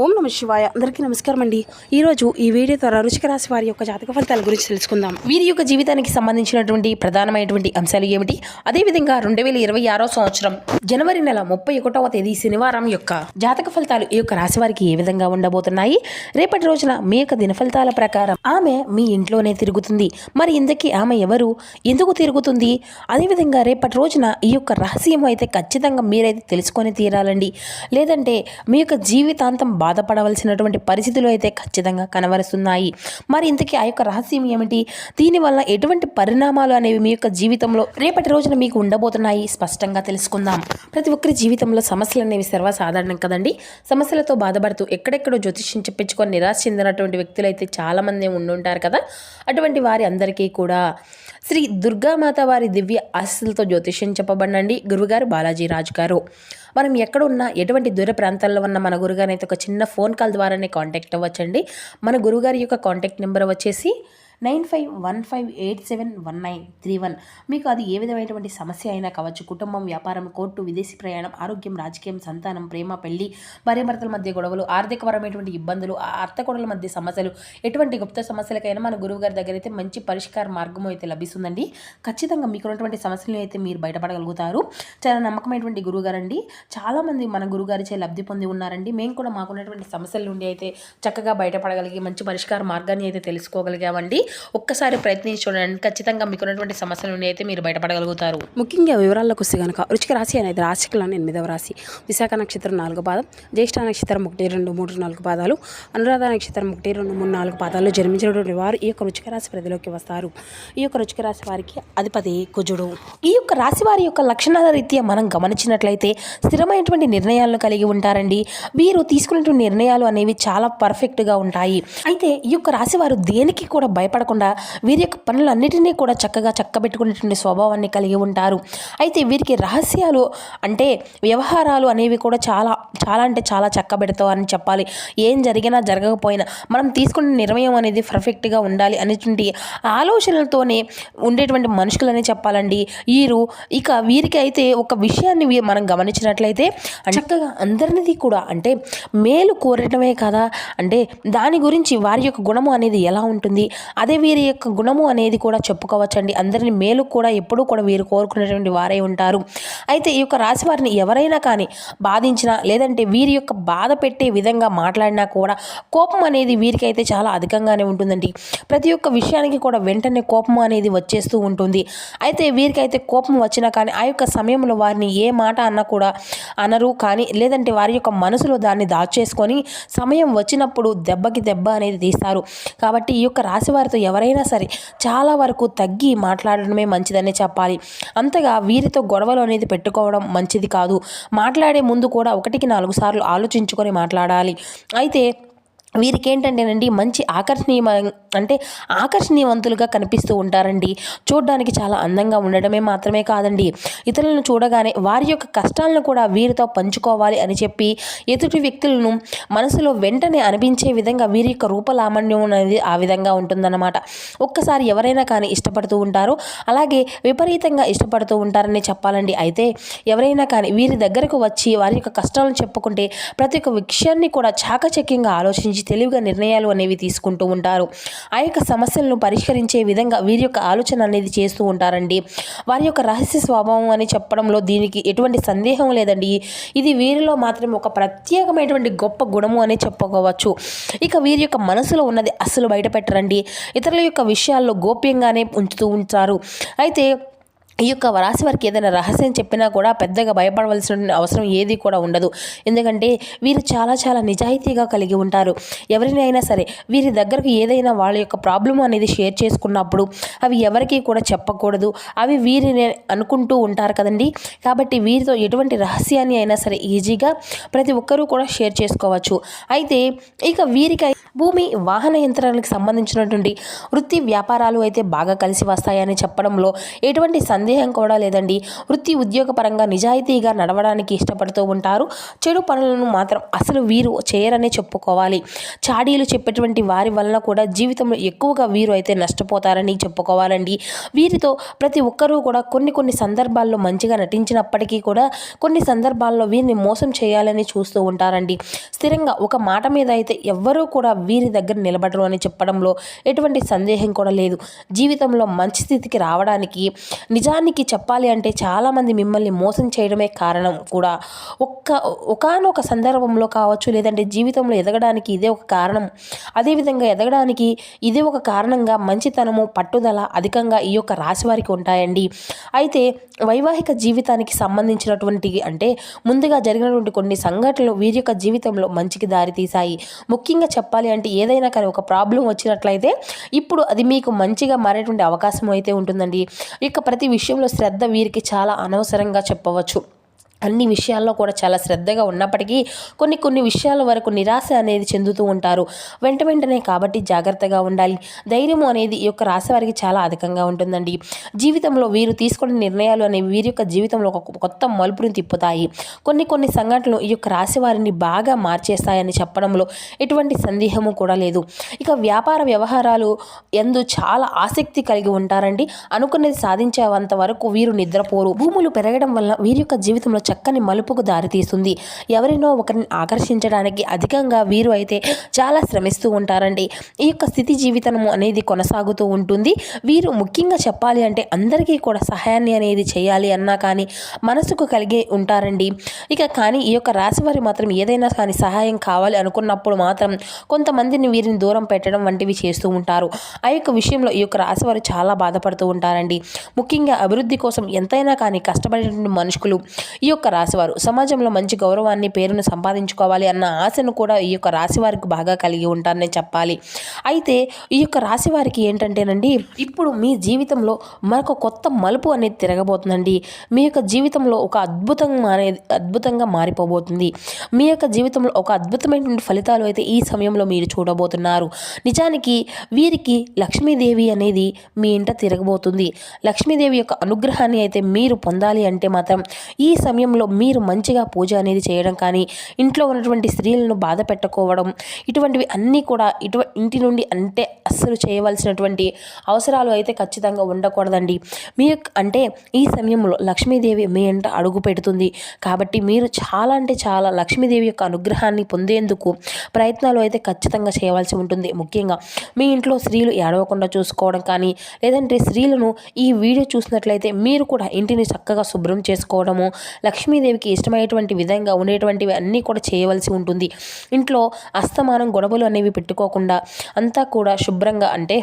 ఓం నమ శివాయ. అందరికీ నమస్కారం అండి. ఈరోజు ఈ వీడియో ద్వారా రుచిక రాశి వారి యొక్క జాతక ఫలితాల గురించి తెలుసుకుందాం. వీరి యొక్క జీవితానికి సంబంధించినటువంటి ప్రధానమైనటువంటి అంశాలు ఏమిటి? అదేవిధంగా రెండు వేల ఇరవై ఆరో సంవత్సరం జనవరి నెల ముప్పై ఒకటవ తేదీ శనివారం యొక్క జాతక ఫలితాలు ఈ యొక్క రాశి వారికి ఏ విధంగా ఉండబోతున్నాయి? రేపటి రోజున మీ యొక్క దిన ఫలితాల ప్రకారం ఆమె మీ ఇంట్లోనే తిరుగుతుంది. మరి ఇంతకీ ఆమె ఎవరు? ఎందుకు తిరుగుతుంది? అదేవిధంగా రేపటి రోజున ఈ యొక్క రహస్యం అయితే ఖచ్చితంగా మీరైతే తెలుసుకొని తీరాలండి. లేదంటే మీ యొక్క జీవితాంతం బాధపడవలసినటువంటి పరిస్థితులు అయితే ఖచ్చితంగా కనబరుస్తున్నాయి. మరి ఇంతకీ ఆ యొక్క రహస్యం ఏమిటి? దీనివల్ల ఎటువంటి పరిణామాలు అనేవి మీ యొక్క జీవితంలో రేపటి రోజున మీకు ఉండబోతున్నాయి? స్పష్టంగా తెలుసుకుందాం. ప్రతి ఒక్కరి జీవితంలో సమస్యలు అనేవి సర్వసాధారణం కదండి. సమస్యలతో బాధపడుతూ ఎక్కడెక్కడో జ్యోతిష్యం చెప్పించుకొని నిరాశ చెందినటువంటి వ్యక్తులు అయితే చాలామంది ఉండుంటారు కదా. అటువంటి వారి అందరికీ కూడా శ్రీ దుర్గామాత వారి దివ్య ఆశీస్సులతో జ్యోతిష్యం చెప్పబడినండి. గురుగారు బాలాజీ రాజు గారు మనం ఎక్కడ ఉన్నా ఎటువంటి దూర ప్రాంతాల్లో ఉన్న మన గురుగారిని అయితే ఒక చిన్న ఫోన్ కాల్ ద్వారానే కాంటాక్ట్ అవ్వచ్చండి. మన గురుగారి యొక్క కాంటాక్ట్ నెంబర్ వచ్చేసి nine five one five eight seven one nine three one. మీకు అది ఏ విధమైనటువంటి సమస్య అయినా కావచ్చు కుటుంబం వ్యాపారం కోర్టు విదేశీ ప్రయాణం ఆరోగ్యం రాజకీయం సంతానం ప్రేమ పెళ్ళి భార్యాభర్తల మధ్య గొడవలు ఆర్థికపరమైనటువంటి ఇబ్బందులు ఆ అత్తకొడల మధ్య సమస్యలు ఎటువంటి గుప్త సమస్యలకైనా మన గురువు గారి దగ్గర అయితే మంచి పరిష్కార మార్గం అయితే లభిస్తుందండి. ఖచ్చితంగా మీకు ఉన్నటువంటి సమస్యలను అయితే మీరు బయటపడగలుగుతారు. చాలా నమ్మకమైనటువంటి గురువు గారండి. చాలామంది మన గురుగారిచే లబ్ధి పొంది ఉన్నారండి. మేము కూడా మాకున్నటువంటి సమస్యల నుండి అయితే చక్కగా బయటపడగలిగి మంచి పరిష్కార మార్గాన్ని అయితే తెలుసుకోగలిగామండి. ఒక్కసారి ప్రయత్నించి చూడండి. ఖచ్చితంగా మీకున్నటువంటి సమస్యల నుండి అయితే మీరు బయటపడగలుగుతారు. ముఖ్యంగా వివరాల్లోకి వస్తే కనుక రుచిక రాశి అనేది రాశికలను ఎనిమిదవ రాశి. విశాఖ నక్షత్రం నాలుగు పాదం జ్యేష్ఠ నక్షత్రం ఒకటి రెండు మూడు నాలుగు పాదాలు అనురాధ నక్షత్రం ఒకటి రెండు మూడు నాలుగు పాదాల్లో జన్మించినటువంటి వారు ఈ యొక్క రుచిక రాశి పరిధిలోకి వస్తారు. ఈ యొక్క రుచిక రాశి వారికి అధిపతి కుజుడు. ఈ యొక్క రాశి వారి యొక్క లక్షణాల రీత్యా మనం గమనించినట్లయితే స్థిరమైనటువంటి నిర్ణయాలను కలిగి ఉంటారండి. వీరు తీసుకునేటువంటి నిర్ణయాలు అనేవి చాలా పర్ఫెక్ట్గా ఉంటాయి. అయితే ఈ యొక్క రాశి వారు దేనికి కూడా భయపడకుండా వీరి యొక్క పనులన్నిటినీ కూడా చక్కగా చక్కబెట్టుకునేటువంటి స్వభావాన్ని కలిగి ఉంటారు. అయితే వీరికి రహస్యాలు అంటే వ్యవహారాలు అనేవి కూడా చాలా చాలా అంటే చాలా చక్కబెడతావు అని చెప్పాలి. ఏం జరిగినా జరగకపోయినా మనం తీసుకున్న నిర్ణయం అనేది పర్ఫెక్ట్గా ఉండాలి అనేటువంటి ఆలోచనలతోనే ఉండేటువంటి మనుషులని చెప్పాలండి. వీరు ఇక వీరికి అయితే ఒక విషయాన్ని మనం గమనించినట్లయితే చక్కగా అందరిది కూడా అంటే మేలు కోరటమే కదా. అంటే దాని గురించి వారి యొక్క గుణము అనేది ఎలా ఉంటుంది? అదే వీరి యొక్క గుణము అనేది కూడా చెప్పుకోవచ్చండి. అందరిని మేలు కూడా ఎప్పుడూ కూడా వీరు కోరుకునేటువంటి వారై ఉంటారు. అయితే ఈ యొక్క రాశి వారిని ఎవరైనా కానీ బాధించినా లేదంటే వీరి యొక్క బాధ పెట్టే విధంగా మాట్లాడినా కూడా కోపం అనేది వీరికైతే చాలా అధికంగానే ఉంటుందండి. ప్రతి ఒక్క విషయానికి కూడా వెంటనే కోపం అనేది వచ్చేస్తూ ఉంటుంది. అయితే వీరికైతే కోపం వచ్చినా కానీ ఆ యొక్క సమయంలో వారిని ఏ మాట అన్నా కూడా అనరు. కానీ లేదంటే వారి యొక్క మనసులో దాన్ని దాచేసుకొని సమయం వచ్చినప్పుడు దెబ్బకి దెబ్బ అనేది తీస్తారు. కాబట్టి ఈ యొక్క రాశి వారితో ఎవరైనా సరే చాలా వరకు తగ్గి మాట్లాడడమే మంచిదనే చెప్పాలి. అంతగా వీరితో గొడవలు అనేది పెట్టుకోవడం మంచిది కాదు. మాట్లాడే ముందు కూడా ఒకటికి నాలుగు సార్లు ఆలోచించుకొని మాట్లాడాలి. అయితే వీరికి ఏంటంటేనండి మంచి ఆకర్షణీయ అంటే ఆకర్షణీయవంతులుగా కనిపిస్తూ ఉంటారండి. చూడడానికి చాలా అందంగా ఉండడమే మాత్రమే కాదండి. ఇతరులను చూడగానే వారి యొక్క కష్టాలను కూడా వీరితో పంచుకోవాలి అని చెప్పి ఎదుటి వ్యక్తులను మనసులో వెంటనే అనిపించే విధంగా వీరి యొక్క రూపలామణ్యం అనేది ఆ విధంగా ఉంటుందన్నమాట. ఒక్కసారి ఎవరైనా కానీ ఇష్టపడుతూ ఉంటారు అలాగే విపరీతంగా ఇష్టపడుతూ ఉంటారని చెప్పాలండి. అయితే ఎవరైనా కానీ వీరి దగ్గరకు వచ్చి వారి యొక్క కష్టాలను చెప్పుకుంటే ప్రతి ఒక్క విషయాన్ని కూడా చాకచక్యంగా ఆలోచించి తెలివిగా నిర్ణయాలు అనేవి తీసుకుంటూ ఉంటారు. ఆ యొక్క సమస్యలను పరిష్కరించే విధంగా వీరి యొక్క ఆలోచన అనేది చేస్తూ ఉంటారండి. వారి యొక్క రహస్య స్వభావం అని చెప్పడంలో దీనికి ఎటువంటి సందేహం లేదండి. ఇది వీరిలో మాత్రం ఒక ప్రత్యేకమైనటువంటి గొప్ప గుణము అని చెప్పుకోవచ్చు. ఇక వీరి యొక్క మనసులో ఉన్నది అస్సలు బయటపెట్టరండి. ఇతరుల యొక్క విషయాల్లో గోప్యంగానే ఉంచుతూ ఉంటారు. అయితే ఈ యొక్క రాశి వారికి ఏదైనా రహస్యం చెప్పినా కూడా పెద్దగా భయపడవలసిన అవసరం ఏది కూడా ఉండదు. ఎందుకంటే వీరు చాలా చాలా నిజాయితీగా కలిగి ఉంటారు. ఎవరినైనా సరే వీరి దగ్గరకు ఏదైనా వాళ్ళ యొక్క ప్రాబ్లం అనేది షేర్ చేసుకున్నప్పుడు అవి ఎవరికి కూడా చెప్పకూడదు. అవి వీరిని అనుకుంటూ ఉంటారు కదండి. కాబట్టి వీరితో ఎటువంటి రహస్యాన్ని అయినా సరే ఈజీగా ప్రతి ఒక్కరూ కూడా షేర్ చేసుకోవచ్చు. అయితే ఇక వీరికి భూమి వాహన యంత్రాలకు సంబంధించినటువంటి వృత్తి వ్యాపారాలు అయితే బాగా కలిసి వస్తాయని చెప్పడంలో ఎటువంటి సందేహం సందేహం కూడా లేదండి. వృత్తి ఉద్యోగ పరంగా నిజాయితీగా నడవడానికి ఇష్టపడుతూ ఉంటారు. చెడు పనులను మాత్రం అసలు వీరు చేయరనే చెప్పుకోవాలి. చాడీలు చెప్పేటువంటి వారి వలన కూడా జీవితంలో ఎక్కువగా వీరు అయితే నష్టపోతారని చెప్పుకోవాలండి. వీరితో ప్రతి ఒక్కరూ కూడా కొన్ని కొన్ని సందర్భాల్లో మంచిగా నటించినప్పటికీ కూడా కొన్ని సందర్భాల్లో వీరిని మోసం చేయాలని చూస్తూ ఉంటారండి. స్థిరంగా ఒక మాట మీద అయితే ఎవ్వరూ కూడా వీరి దగ్గర నిలబడరు అని చెప్పడంలో ఎటువంటి సందేహం కూడా లేదు. జీవితంలో మంచి స్థితికి రావడానికి నిజానికి చెప్పాలి అంటే చాలామంది మిమ్మల్ని మోసం చేయడమే కారణం కూడా. ఒక్క ఒకానొక సందర్భంలో కావచ్చు లేదంటే జీవితంలో ఎదగడానికి ఇదే ఒక కారణం. అదేవిధంగా ఎదగడానికి ఇదే ఒక కారణంగా మంచితనము పట్టుదల అధికంగా ఈ యొక్క రాశి వారికి ఉంటాయండి. అయితే వైవాహిక జీవితానికి సంబంధించినటువంటి అంటే ముందుగా జరిగినటువంటి కొన్ని సంఘటనలు వీరి యొక్క జీవితంలో మంచికి దారితీశాయి ముఖ్యంగా చెప్పాలి అంటే ఏదైనా కానీ ఒక ప్రాబ్లం వచ్చినట్లయితే ఇప్పుడు అది మీకు మంచిగా మారేటువంటి అవకాశం అయితే ఉంటుందండి. ఇక ప్రతి విషయం విషయంలో శ్రద్ధ వీరికి చాలా అనవసరంగా చెప్పవచ్చు. అన్ని విషయాల్లో కూడా చాలా శ్రద్ధగా ఉన్నప్పటికీ కొన్ని కొన్ని విషయాల వరకు నిరాశ అనేది చెందుతూ ఉంటారు. వెంట వెంటనే కాబట్టి జాగ్రత్తగా ఉండాలి. ధైర్యం అనేది ఈ యొక్క రాశి వారికి చాలా అధికంగా ఉంటుందండి. జీవితంలో వీరు తీసుకునే నిర్ణయాలు అనేవి వీరి యొక్క జీవితంలో ఒక కొత్త మలుపుని తిప్పుతాయి. కొన్ని కొన్ని సంఘటనలు ఈ యొక్క రాశి వారిని బాగా మార్చేస్తాయని చెప్పడంలో ఎటువంటి సందేహము కూడా లేదు. ఇక వ్యాపార వ్యవహారాలు ఎందు చాలా ఆసక్తి కలిగి ఉంటారండి. అనుకున్నది సాధించేంత వరకు వీరు నిద్రపోరు. భూములు పెరగడం వల్ల వీరి యొక్క జీవితంలో చక్కని మలుపుకు దారితీస్తుంది ఎవరినో ఒకరిని ఆకర్షించడానికి అధికంగా వీరు అయితే చాలా శ్రమిస్తూ ఉంటారండి. ఈ యొక్క స్థితి జీవితము అనేది కొనసాగుతూ ఉంటుంది. వీరు ముఖ్యంగా చెప్పాలి అంటే అందరికీ కూడా సహాయాన్ని అనేది చేయాలి అన్నా కానీ మనసుకు కలిగి ఉంటారండి. ఇక కానీ ఈ యొక్క రాశి వారి మాత్రం ఏదైనా కానీ సహాయం కావాలి అనుకున్నప్పుడు మాత్రం కొంతమందిని వీరిని దూరం పెట్టడం వంటివి చేస్తూ ఉంటారు. ఆ యొక్క విషయంలో ఈ యొక్క రాశి వారు చాలా బాధపడుతూ ఉంటారండి. ముఖ్యంగా అభివృద్ధి కోసం ఎంతైనా కానీ కష్టపడేటువంటి మనుషులు ఈ యొక్క రాశివారు. సమాజంలో మంచి గౌరవాన్ని పేరును సంపాదించుకోవాలి అన్న ఆశను కూడా ఈ యొక్క రాశి వారికి బాగా కలిగి ఉంటారని చెప్పాలి. అయితే ఈ యొక్క రాశి వారికి ఏంటంటేనండి ఇప్పుడు మీ జీవితంలో మరొక కొత్త మలుపు అనేది తిరగబోతుందండి. మీ యొక్క జీవితంలో ఒక అద్భుతంగా అనేది అద్భుతంగా మారిపోబోతుంది. మీ యొక్క జీవితంలో ఒక అద్భుతమైనటువంటి ఫలితాలు అయితే ఈ సమయంలో మీరు చూడబోతున్నారు. నిజానికి వీరికి లక్ష్మీదేవి అనేది మీ ఇంట తిరగబోతుంది. లక్ష్మీదేవి యొక్క అనుగ్రహాన్ని అయితే మీరు పొందాలి అంటే మాత్రం ఈ సమయం సమయంలో మీరు మంచిగా పూజ అనేది చేయడం కానీ ఇంట్లో ఉన్నటువంటి స్త్రీలను బాధ పెట్టుకోవడం ఇటువంటివి అన్నీ కూడా ఇటు ఇంటి నుండి అంటే అస్సలు చేయవలసినటువంటి అవసరాలు అయితే ఖచ్చితంగా ఉండకూడదండి. మీ అంటే ఈ సమయంలో లక్ష్మీదేవి మీ అంట అడుగు పెడుతుంది. కాబట్టి మీరు చాలా అంటే చాలా లక్ష్మీదేవి యొక్క అనుగ్రహాన్ని పొందేందుకు ప్రయత్నాలు అయితే ఖచ్చితంగా చేయవలసి ఉంటుంది. ముఖ్యంగా మీ ఇంట్లో స్త్రీలు ఏడవకుండా చూసుకోవడం కానీ లేదంటే స్త్రీలను ఈ వీడియో చూసినట్లయితే మీరు కూడా ఇంటిని చక్కగా శుభ్రం చేసుకోవడము లక్ష్మీదేవికి ఇష్టమైనటువంటి విధంగా ఉండేటువంటివి అన్నీ కూడా చేయవలసి ఉంటుంది. ఇంట్లో అస్తమానం గొడవలు అనేవి పెట్టుకోకుండా అంతా కూడా శుభ్రంగా అంటే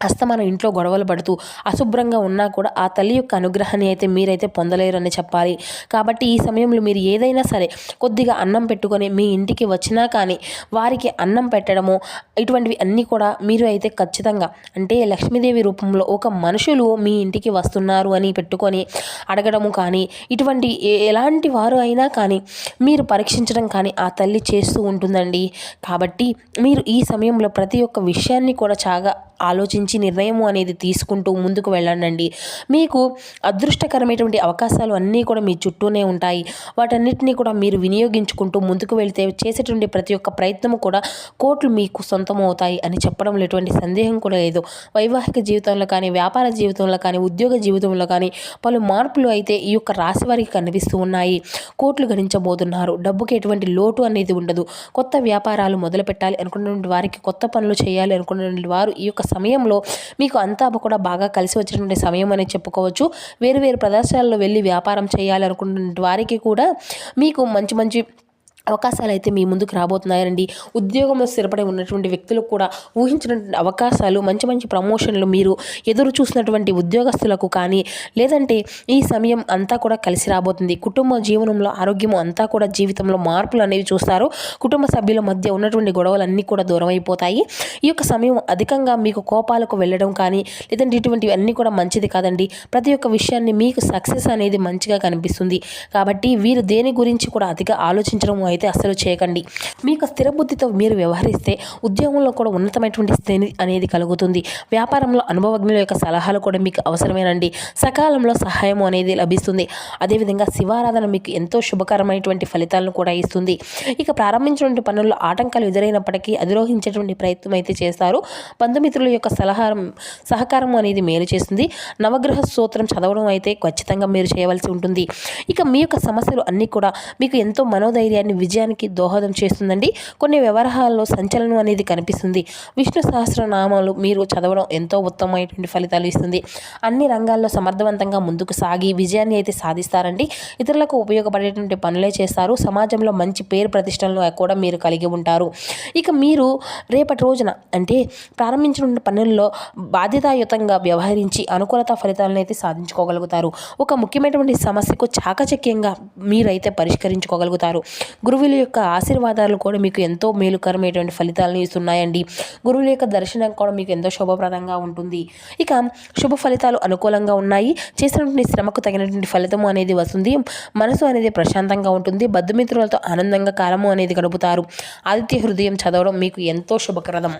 అస్తమానం ఇంట్లో గొడవలు పడుతూ అశుభ్రంగా ఉన్నా కూడా ఆ తల్లి యొక్క అనుగ్రహాన్ని అయితే మీరైతే పొందలేరు అని చెప్పాలి. కాబట్టి ఈ సమయంలో మీరు ఏదైనా సరే కొద్దిగా అన్నం పెట్టుకొని మీ ఇంటికి వచ్చినా కానీ వారికి అన్నం పెట్టడము ఇటువంటివి అన్నీ కూడా మీరు అయితే ఖచ్చితంగా అంటే లక్ష్మీదేవి రూపంలో ఒక మనుషులు మీ ఇంటికి వస్తున్నారు అని పెట్టుకొని అడగడము కానీ ఇటువంటి ఏ- ఎలాంటి వారు అయినా కానీ మీరు పరీక్షించడం కానీ ఆ తల్లి చేస్తూ ఉంటుందండి. కాబట్టి మీరు ఈ సమయంలో ప్రతి ఒక్క విషయాన్ని కూడా చాలా ఆలోచించి నిర్ణయం అనేది తీసుకుంటూ ముందుకు వెళ్ళండి మీకు అదృష్టకరమైనటువంటి అవకాశాలు అన్నీ కూడా మీ చుట్టూనే ఉంటాయి. వాటన్నిటినీ కూడా మీరు వినియోగించుకుంటూ ముందుకు వెళ్తే చేసేటువంటి ప్రతి ఒక్క ప్రయత్నము కూడా కోట్లు మీకు సొంతం అవుతాయి అని చెప్పడంలో ఎటువంటి సందేహం కూడా లేదు. వైవాహిక జీవితంలో కానీ వ్యాపార జీవితంలో కానీ ఉద్యోగ జీవితంలో కానీ పలు మార్పులు అయితే ఈ యొక్క రాశి వారికి కనిపిస్తూ ఉన్నాయి. కోట్లు గణించబోతున్నారు. డబ్బుకి ఎటువంటి లోటు అనేది ఉండదు. కొత్త వ్యాపారాలు మొదలు పెట్టాలి అనుకున్నటువంటి వారికి కొత్త పనులు చేయాలి అనుకున్నటువంటి వారు ఈ యొక్క సమయంలో మీకు అంతా కూడా బాగా కలిసి వచ్చినటువంటి సమయం అని చెప్పుకోవచ్చు. వేరు వేరు ప్రదేశాల్లో వెళ్ళి వ్యాపారం చేయాలనుకున్న వారికి కూడా మీకు మంచి మంచి అవకాశాలు అయితే మీ ముందుకు రాబోతున్నాయండి. ఉద్యోగంలో స్థిరపడి ఉన్నటువంటి వ్యక్తులకు కూడా ఊహించినటువంటి అవకాశాలు మంచి మంచి ప్రమోషన్లు మీరు ఎదురు చూసినటువంటి ఉద్యోగస్తులకు కానీ లేదంటే ఈ సమయం అంతా కూడా కలిసి రాబోతుంది. కుటుంబ జీవనంలో ఆరోగ్యం అంతా కూడా జీవితంలో మార్పులు అనేవి చూస్తారు. కుటుంబ సభ్యుల మధ్య ఉన్నటువంటి గొడవలు అన్నీ కూడా దూరం అయిపోతాయి. ఈ యొక్క సమయం అధికంగా మీకు కోపాలకు వెళ్ళడం కానీ లేదంటే ఇటువంటివి అన్నీ కూడా మంచిది కాదండి. ప్రతి ఒక్క విషయాన్ని మీకు సక్సెస్ అనేది మంచిగా కనిపిస్తుంది. కాబట్టి వీరు దేని గురించి కూడా అతిగా ఆలోచించడం అయితే అస్సలు చేయకండి. మీకు స్థిర బుద్ధితో మీరు వ్యవహరిస్తే ఉద్యోగంలో కూడా ఉన్నతమైనటువంటి స్థితి అనేది కలుగుతుంది. వ్యాపారంలో అనుభవజ్ఞుల యొక్క సలహాలు కూడా మీకు అవసరమేనండి. సకాలంలో సహాయం అనేది లభిస్తుంది. అదేవిధంగా శివారాధన మీకు ఎంతో శుభకరమైనటువంటి ఫలితాలను కూడా ఇస్తుంది. ఇక ప్రారంభించినటువంటి పనుల్లో ఆటంకాలు ఎదురైనప్పటికీ అధిరోహించేటువంటి ప్రయత్నం అయితే చేస్తారు. బంధుమిత్రుల యొక్క సలహారం సహకారం అనేది మేలు చేస్తుంది. నవగ్రహ సూత్రం చదవడం అయితే ఖచ్చితంగా మీరు చేయవలసి ఉంటుంది. ఇక మీ యొక్క సమస్యలు అన్నీ కూడా మీకు ఎంతో మనోధైర్యాన్ని విజయానికి దోహదం చేస్తుందండి. కొన్ని వ్యవహారాల్లో సంచలనం అనేది కనిపిస్తుంది. విష్ణు సహస్రనామాలు మీరు చదవడం ఎంతో ఉత్తమమైనటువంటి ఫలితాలు ఇస్తుంది. అన్ని రంగాల్లో సమర్థవంతంగా ముందుకు సాగి విజయాన్ని అయితే సాధిస్తారండి. ఇతరులకు ఉపయోగపడేటువంటి పనులే చేస్తారు. సమాజంలో మంచి పేరు ప్రతిష్టలను కూడా మీరు కలిగి ఉంటారు. ఇక మీరు రేపటి రోజున అంటే ప్రారంభించిన పనుల్లో బాధ్యతాయుతంగా వ్యవహరించి అనుకూలత ఫలితాలను అయితే సాధించుకోగలుగుతారు. ఒక ముఖ్యమైనటువంటి సమస్యకు చాకచక్యంగా మీరైతే పరిష్కరించుకోగలుగుతారు. గురువుల యొక్క ఆశీర్వాదాలు కూడా మీకు ఎంతో మేలుకరమైనటువంటి ఫలితాలను ఇస్తున్నాయండి. గురువుల యొక్క దర్శనం కూడా మీకు ఎంతో శుభప్రదంగా ఉంటుంది. ఇక శుభ ఫలితాలు అనుకూలంగా ఉన్నాయి. చేసినటువంటి శ్రమకు తగినటువంటి ఫలితము అనేది వస్తుంది. మనసు అనేది ప్రశాంతంగా ఉంటుంది. బద్దుమిత్రులతో ఆనందంగా కాలము అనేది గడుపుతారు. ఆదిత్య హృదయం చదవడం మీకు ఎంతో శుభప్రదం